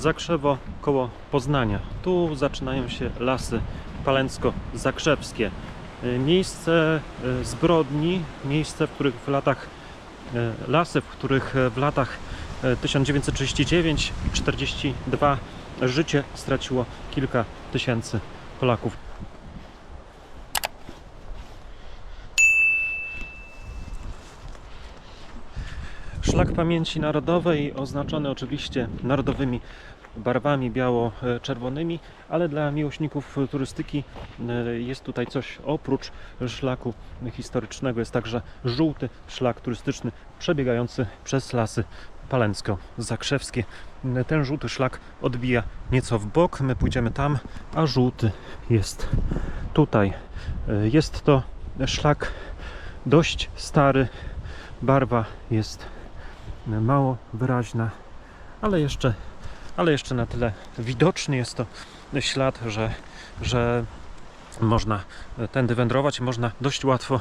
Zakrzewo koło Poznania. Tu zaczynają się lasy palencko-zakrzewskie. Y, Miejsce y, zbrodni, miejsce, w których w latach y, lasy, w których w latach y, 1939-42 życie straciło kilka tysięcy Polaków. Szlak Pamięci Narodowej oznaczony oczywiście narodowymi barwami biało-czerwonymi, ale dla miłośników turystyki e, jest tutaj coś oprócz szlaku historycznego. Jest także żółty szlak turystyczny przebiegający przez lasy Palencko-Zakrzewskie. Ten żółty szlak odbija nieco w bok, my pójdziemy tam, a żółty jest tutaj. E, Jest to szlak dość stary, barwa jest mało wyraźna, ale jeszcze, ale jeszcze na tyle widoczny jest to ślad, że, że można tędy wędrować można dość łatwo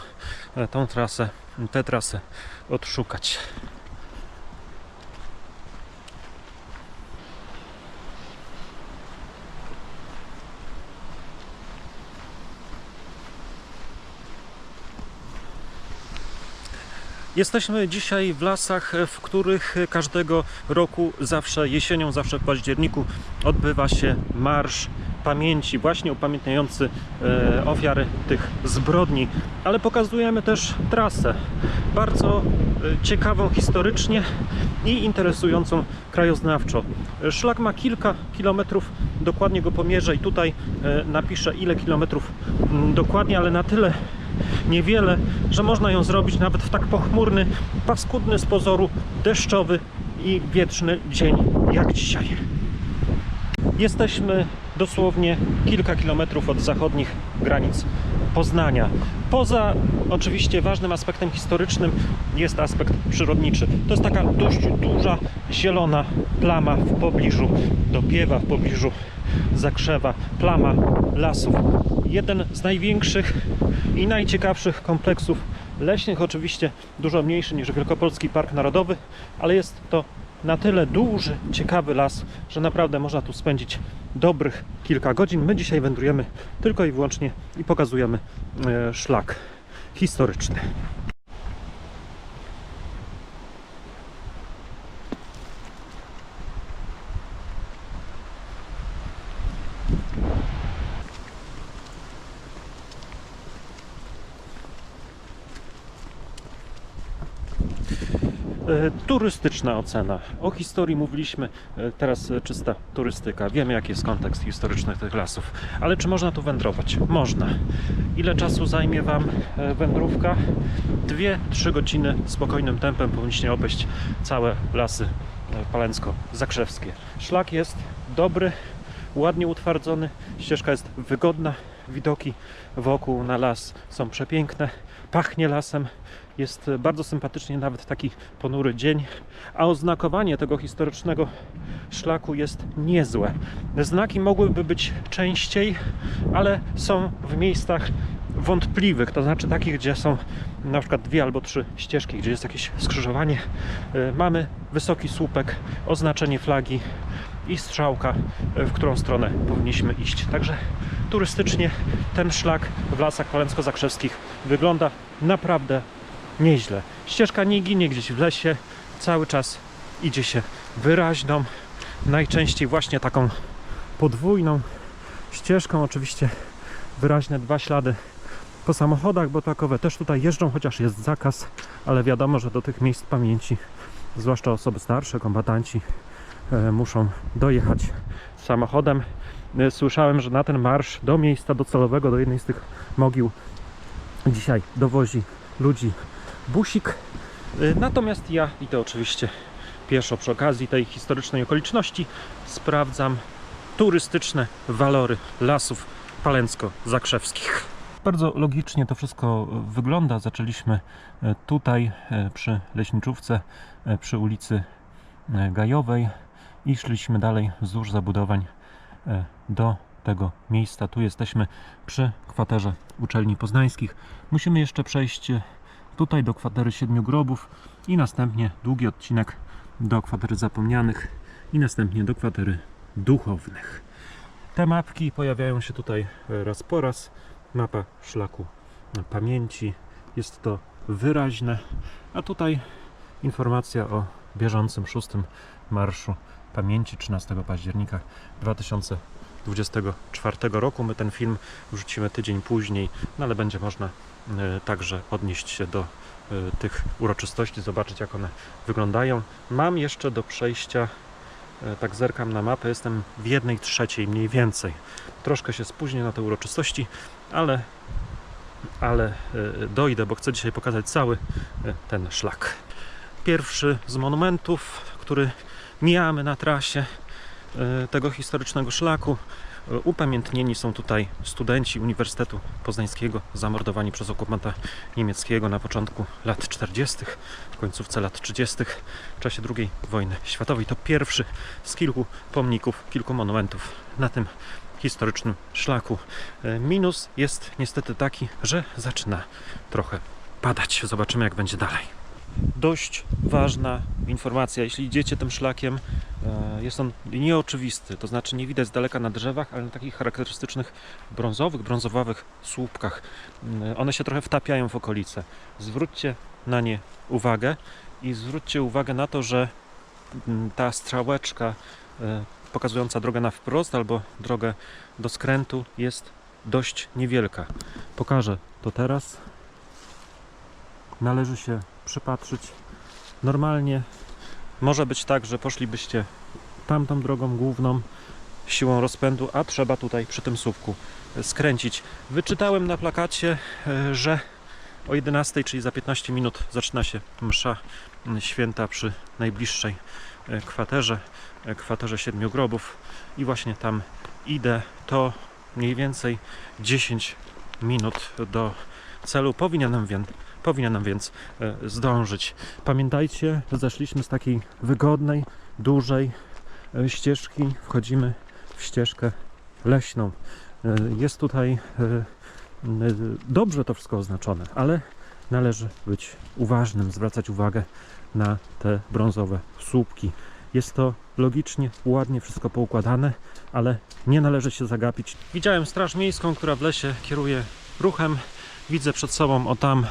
tą trasę, tę trasę odszukać. Jesteśmy dzisiaj w lasach, w których każdego roku, zawsze jesienią, zawsze w październiku odbywa się Marsz Pamięci, właśnie upamiętniający e, ofiary tych zbrodni. Ale pokazujemy też trasę, bardzo e, ciekawą historycznie i interesującą krajoznawczo. Szlak ma kilka kilometrów, dokładnie go pomierzę i tutaj e, napiszę ile kilometrów mm, dokładnie, ale na tyle niewiele, że można ją zrobić nawet w tak pochmurny, paskudny z pozoru, deszczowy i wietrzny dzień jak dzisiaj. Jesteśmy dosłownie kilka kilometrów od zachodnich granic Poznania. Poza oczywiście ważnym aspektem historycznym jest aspekt przyrodniczy. To jest taka dość duża zielona plama w pobliżu Dopiewa, w pobliżu Zakrzewa, plama lasów. Jeden z największych i najciekawszych kompleksów leśnych, oczywiście dużo mniejszy niż Wielkopolski Park Narodowy, ale jest to na tyle duży, ciekawy las, że naprawdę można tu spędzić dobrych kilka godzin. My dzisiaj wędrujemy tylko i wyłącznie i pokazujemy e, szlak historyczny. Turystyczna ocena. O historii mówiliśmy, e, teraz e, czysta turystyka. Wiemy, jaki jest kontekst historyczny tych lasów. Ale czy można tu wędrować? Można. Ile czasu zajmie Wam e, wędrówka? Dwie, trzy godziny spokojnym tempem powinniście obejść całe lasy e, Palencko-Zakrzewskie. Szlak jest dobry, ładnie utwardzony, ścieżka jest wygodna, widoki wokół na las są przepiękne, pachnie lasem, jest bardzo sympatycznie nawet taki ponury dzień, a oznakowanie tego historycznego szlaku jest niezłe. Znaki mogłyby być częściej, ale są w miejscach wątpliwych, to znaczy takich, gdzie są na przykład dwie albo trzy ścieżki, gdzie jest jakieś skrzyżowanie. Y, Mamy wysoki słupek, oznaczenie flagi i strzałka, y, w którą stronę powinniśmy iść. Także turystycznie ten szlak w lasach Palencko-Zakrzewskich wygląda naprawdę nieźle. Ścieżka nie ginie gdzieś w lesie, cały czas idzie się wyraźną, najczęściej właśnie taką podwójną ścieżką. Oczywiście wyraźne dwa ślady po samochodach, bo takowe też tutaj jeżdżą, chociaż jest zakaz, ale wiadomo, że do tych miejsc pamięci, zwłaszcza osoby starsze, kombatanci, e, muszą dojechać samochodem. E, Słyszałem, że na ten marsz do miejsca docelowego, do jednej z tych mogił dzisiaj dowozi ludzi busik. Y, Natomiast ja idę oczywiście pieszo przy okazji tej historycznej okoliczności. Sprawdzam turystyczne walory lasów palencko-zakrzewskich. Bardzo logicznie to wszystko wygląda. Zaczęliśmy e, tutaj e, przy leśniczówce, e, przy ulicy Gajowej i szliśmy dalej wzdłuż zabudowań do tego miejsca. Tu jesteśmy przy kwaterze uczelni poznańskich. Musimy jeszcze przejść tutaj do kwatery Siedmiu Grobów i następnie długi odcinek do kwatery zapomnianych i następnie do kwatery duchownych. Te mapki pojawiają się tutaj e, raz po raz. Mapa szlaku pamięci. Jest to wyraźne. A tutaj informacja o bieżącym szóstym marszu pamięci 13 października 2024 roku. My ten film wrzucimy tydzień później, no ale będzie można e, także odnieść się do e, tych uroczystości, zobaczyć jak one wyglądają. Mam jeszcze do przejścia E, tak zerkam na mapę, jestem w jednej trzeciej mniej więcej. Troszkę się spóźnię na te uroczystości, ale, ale dojdę, bo chcę dzisiaj pokazać cały ten szlak. Pierwszy z monumentów, który mijamy na trasie tego historycznego szlaku. Upamiętnieni są tutaj studenci Uniwersytetu Poznańskiego zamordowani przez okupanta niemieckiego na początku lat 40., w końcówce lat 30., w czasie II wojny światowej. To pierwszy z kilku pomników, kilku monumentów na tym historycznym szlaku. E, Minus jest niestety taki, że zaczyna trochę padać. Zobaczymy, jak będzie dalej dość ważna informacja. Jeśli idziecie tym szlakiem, e, jest on nieoczywisty, to znaczy nie widać z daleka na drzewach, ale na takich charakterystycznych brązowych, brązowawych słupkach. Mm, One się trochę wtapiają w okolice. Zwróćcie na nie uwagę i zwróćcie uwagę na to, że mm, ta strzałeczka e, pokazująca drogę na wprost albo drogę do skrętu jest dość niewielka. Pokażę to teraz. Należy się przypatrzyć. Normalnie może być tak, że poszlibyście tamtą drogą główną siłą rozpędu, a trzeba tutaj przy tym słupku skręcić. Wyczytałem na plakacie, e, że o 11, czyli za 15 minut zaczyna się msza święta przy najbliższej e, kwaterze, e, kwaterze Siedmiu Grobów i właśnie tam idę. To mniej więcej 10 minut do celu. Powinienem więc Powinienem więc e, zdążyć. Pamiętajcie, zeszliśmy z takiej wygodnej, dużej e, ścieżki, wchodzimy w ścieżkę leśną. E, Jest tutaj dobrze to wszystko oznaczone, ale należy być uważnym, zwracać uwagę na te brązowe słupki. Jest to logicznie, ładnie wszystko poukładane, ale nie należy się zagapić. Widziałem Straż Miejską, która w lesie kieruje ruchem. Widzę przed sobą o tam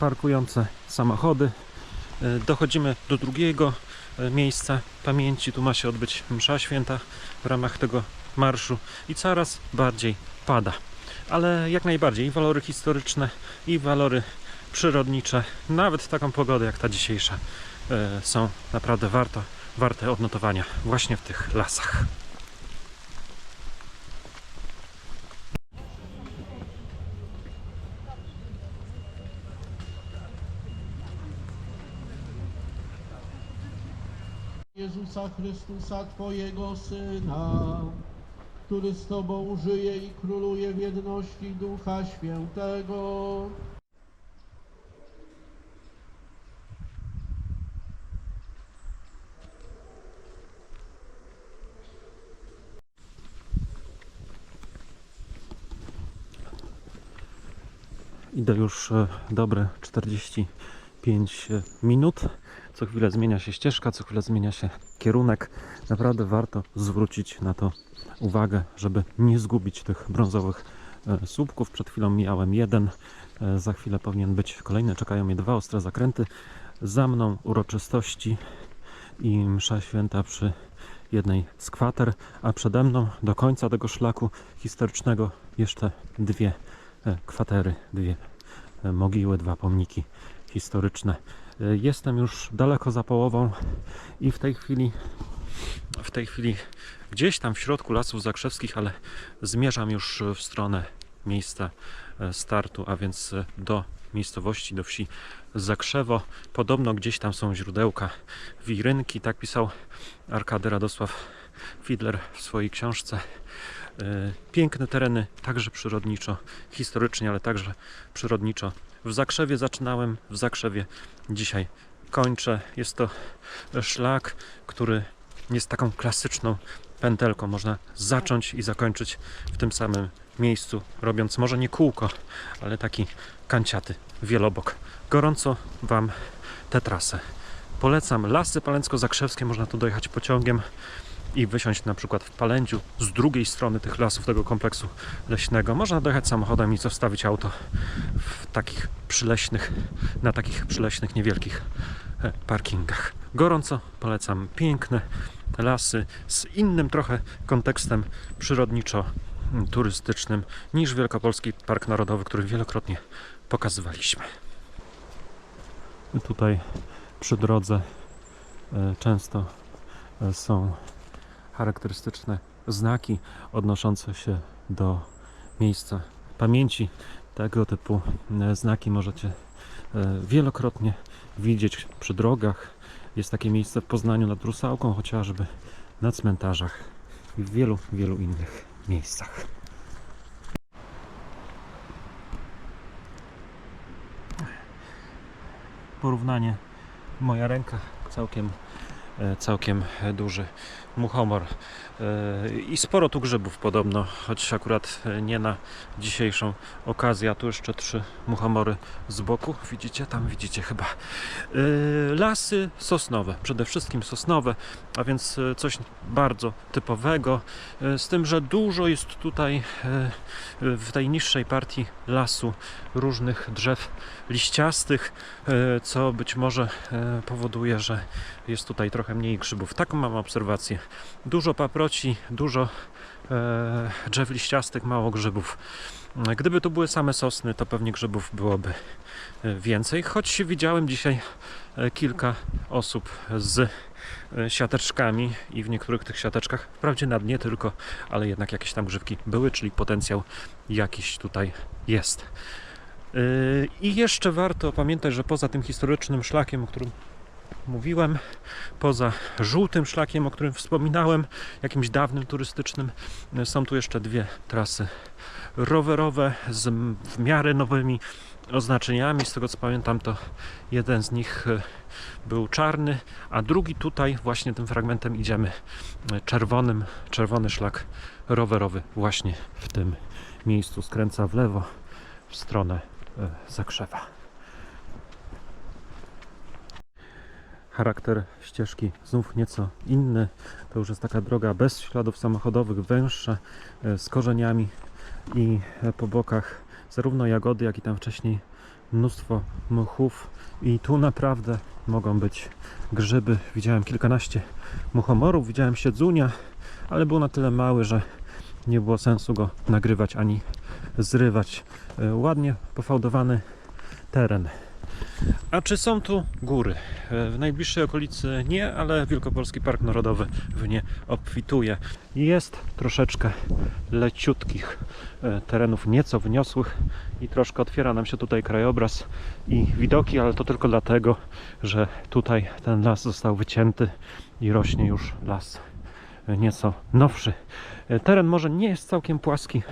parkujące samochody. E, Dochodzimy do drugiego e, miejsca pamięci. Tu ma się odbyć msza święta w ramach tego marszu i coraz bardziej pada. Ale jak najbardziej i walory historyczne, i walory przyrodnicze, nawet taką pogodę jak ta dzisiejsza, e, są naprawdę warto, warte odnotowania właśnie w tych lasach. Jezusa Chrystusa, Twojego Syna, który z Tobą żyje i króluje w jedności Ducha Świętego. Idę już e, dobre 40 5 e, minut. Co chwilę zmienia się ścieżka, co chwilę zmienia się kierunek. Naprawdę warto zwrócić na to uwagę, żeby nie zgubić tych brązowych e, słupków. Przed chwilą mijałem jeden, e, za chwilę powinien być kolejny. Czekają mnie dwa ostre zakręty. Za mną uroczystości i msza święta przy jednej z kwater, a przede mną do końca tego szlaku historycznego jeszcze dwie kwatery, dwie mogiły, dwa pomniki historyczne. E, Jestem już daleko za połową i w tej chwili w tej chwili gdzieś tam w środku lasów zakrzewskich, ale zmierzam już w stronę miejsca e, startu, a więc e, do miejscowości, do wsi Zakrzewo. Podobno gdzieś tam są źródełka Wirynki, tak pisał Arkady Radosław Fidler w swojej książce. Piękne tereny, także przyrodniczo, historycznie, ale także przyrodniczo. W Zakrzewie zaczynałem, w Zakrzewie dzisiaj kończę. Jest to szlak, który jest taką klasyczną pętelką. Można zacząć i zakończyć w tym samym miejscu, robiąc może nie kółko, ale taki kanciaty wielobok. Gorąco Wam tę trasę Polecam Lasy Palencko-Zakrzewskie, można tu dojechać pociągiem i wysiąść na przykład w Palędziu z drugiej strony tych lasów, tego kompleksu leśnego. Można dojechać samochodem i zostawić auto w takich przyleśnych, na takich przyleśnych, niewielkich e, parkingach. Gorąco polecam piękne lasy z innym trochę kontekstem przyrodniczo-turystycznym niż Wielkopolski Park Narodowy, który wielokrotnie pokazywaliśmy. Tutaj przy drodze e, często e, są charakterystyczne znaki odnoszące się do miejsca pamięci. Tego typu e, znaki możecie e, wielokrotnie widzieć przy drogach. Jest takie miejsce w Poznaniu nad Rusałką chociażby, na cmentarzach i w wielu, wielu innych miejscach. Porównanie. Moja ręka całkiem, całkiem duży muchomor. E, I sporo tu grzybów podobno, choć akurat e, nie na dzisiejszą okazję. A tu jeszcze trzy muchomory z boku. Widzicie? Tam widzicie chyba. E, Lasy sosnowe, przede wszystkim sosnowe, a więc e, coś bardzo typowego. e, Z tym, że dużo jest tutaj e, w tej niższej partii lasu różnych drzew liściastych, e, co być może e, powoduje, że jest tutaj trochę mniej grzybów. Taką mam obserwację. Dużo paproci, dużo e, drzew liściastych, mało grzybów. Gdyby tu były same sosny, to pewnie grzybów byłoby więcej, choć widziałem dzisiaj kilka osób z siateczkami i w niektórych tych siateczkach, wprawdzie na dnie tylko, ale jednak jakieś tam grzybki były, czyli potencjał jakiś tutaj jest. Yy, I jeszcze warto pamiętać, że poza tym historycznym szlakiem, o którym mówiłem, poza żółtym szlakiem, o którym wspominałem, jakimś dawnym turystycznym, yy, są tu jeszcze dwie trasy rowerowe z w miarę nowymi oznaczeniami. Z tego co pamiętam, to jeden z nich yy, był czarny, a drugi tutaj właśnie tym fragmentem idziemy czerwonym, czerwony szlak rowerowy właśnie w tym miejscu skręca w lewo w stronę Zakrzewa. Charakter ścieżki znów nieco inny. To już jest taka droga bez śladów samochodowych, węższa, e, z korzeniami i e, po bokach zarówno jagody, jak i tam wcześniej mnóstwo mchów. I tu naprawdę mogą być grzyby. Widziałem kilkanaście muchomorów, widziałem siedzunia, ale był na tyle mały, że nie było sensu go nagrywać ani zrywać. E, Ładnie pofałdowany teren. A czy są tu góry? E, W najbliższej okolicy nie, ale Wielkopolski Park Narodowy w nie obfituje. Jest troszeczkę leciutkich e, terenów, nieco wyniosłych i troszkę otwiera nam się tutaj krajobraz i widoki, ale to tylko dlatego, że tutaj ten las został wycięty i rośnie już las nieco nowszy. E, Teren może nie jest całkiem płaski,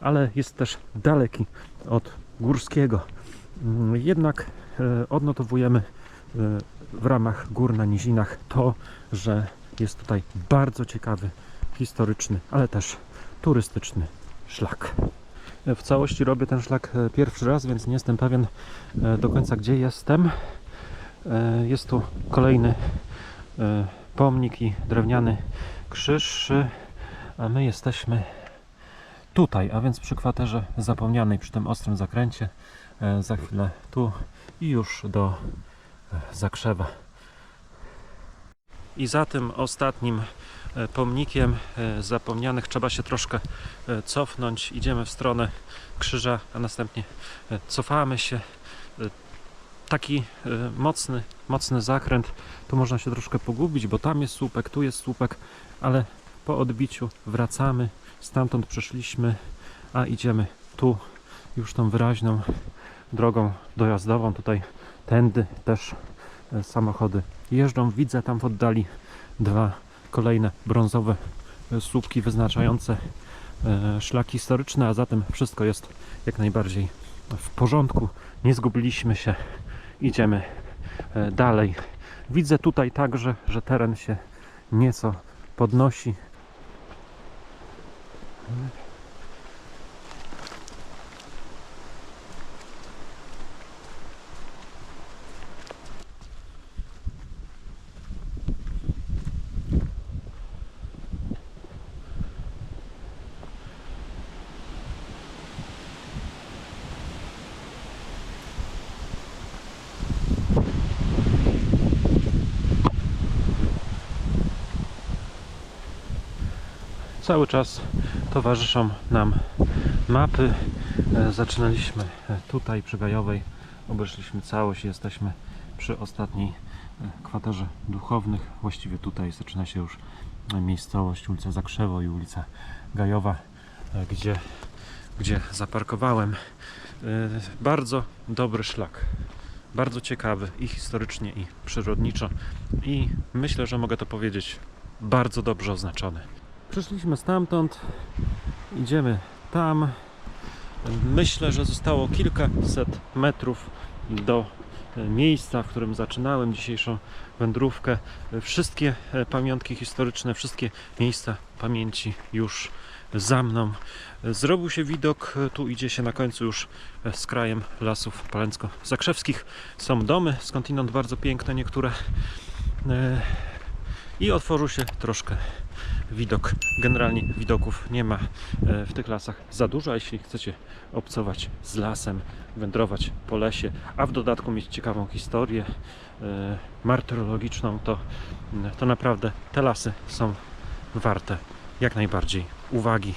ale jest też daleki od górskiego. Mm, Jednak e, odnotowujemy e, w ramach gór na nizinach to, że jest tutaj bardzo ciekawy, historyczny, ale też turystyczny szlak. W całości robię ten szlak pierwszy raz, więc nie jestem pewien do końca gdzie jestem. Jest tu kolejny pomnik i drewniany krzyż, a my jesteśmy tutaj, a więc przy kwaterze zapomnianej, przy tym ostrym zakręcie. E, Za chwilę tu i już do e, Zakrzewa. I za tym ostatnim e, pomnikiem zapomnianych trzeba się troszkę cofnąć. Idziemy w stronę krzyża, a następnie cofamy się. Taki e, mocny, mocny zakręt. Tu można się troszkę pogubić, bo tam jest słupek, tu jest słupek, ale po odbiciu wracamy. Stamtąd przeszliśmy, a idziemy tu już tą wyraźną drogą dojazdową. Tutaj tędy też e, samochody jeżdżą. Widzę tam w oddali dwa kolejne brązowe e, słupki wyznaczające e, szlak historyczny, a zatem wszystko jest jak najbardziej w porządku. Nie zgubiliśmy się. Idziemy e, dalej. Widzę tutaj także, że teren się nieco podnosi. Cały czas towarzyszą nam mapy. E, Zaczynaliśmy e, tutaj przy Gajowej, obeszliśmy całość, jesteśmy przy ostatniej e, kwaterze duchownych. Właściwie tutaj zaczyna się już miejscowość, ulica Zakrzewo i ulica Gajowa, gdzie, gdzie zaparkowałem. Bardzo dobry szlak. Bardzo ciekawy i historycznie, i przyrodniczo. I myślę, że mogę to powiedzieć, bardzo dobrze oznaczony. Przyszliśmy stamtąd, idziemy tam. Myślę, że zostało kilkaset metrów do e, miejsca, w którym zaczynałem dzisiejszą wędrówkę. Wszystkie e, pamiątki historyczne, wszystkie miejsca pamięci już za mną. Zrobił się widok, e, tu idzie się na końcu już z krajem lasów palensko-zakrzewskich. Są domy, skądinąd bardzo piękne niektóre. I otworzył się troszkę widok. Generalnie widoków nie ma e, w tych lasach za dużo, a jeśli chcecie obcować z lasem, wędrować po lesie, a w dodatku mieć ciekawą historię e, martyrologiczną, to, to naprawdę te lasy są warte jak najbardziej uwagi.